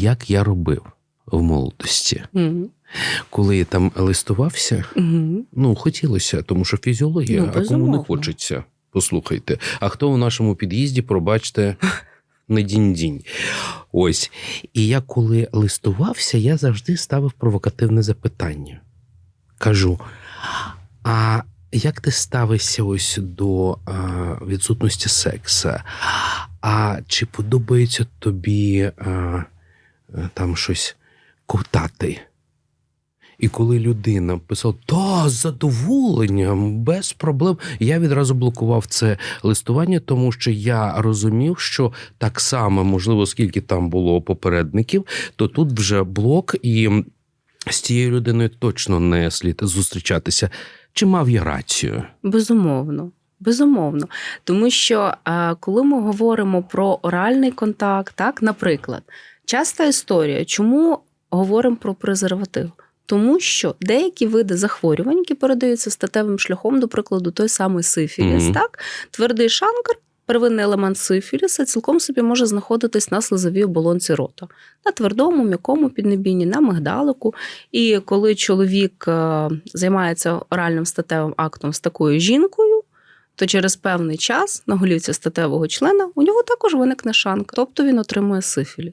як я робив в молодості. Мгм. Коли я там листувався, Мгм. ну хотілося, тому що фізіологія, Ну, а кому не хочеться. Послухайте. А хто у нашому під'їзді, пробачте, не дінь-дінь. Ось. І я коли листувався, я завжди ставив провокативне запитання. Кажу: а як ти ставишся ось до а, відсутності секса? А чи подобається тобі а, там щось ковтати? І коли людина писала та з задоволенням, без проблем, я відразу блокував це листування, тому що я розумів, що так само, можливо, скільки там було попередників, то тут вже блок, і з цією людиною точно не слід зустрічатися. Чи мав я рацію? Безумовно. Безумовно, тому що е, коли ми говоримо про оральний контакт, так, наприклад, часта історія, чому говоримо про презерватив? Тому що деякі види захворювань, які передаються статевим шляхом, до прикладу, той самий сифіліс, Мгм. так, твердий шанкар, первинний елемент сифіліса, цілком собі може знаходитись на слизовій оболонці рота, на твердому, м'якому піднебінні, на мигдалику. І коли чоловік е, займається оральним статевим актом з такою жінкою, то через певний час на голівці статевого члена у нього також виникне шанка, тобто він отримує сифіліс.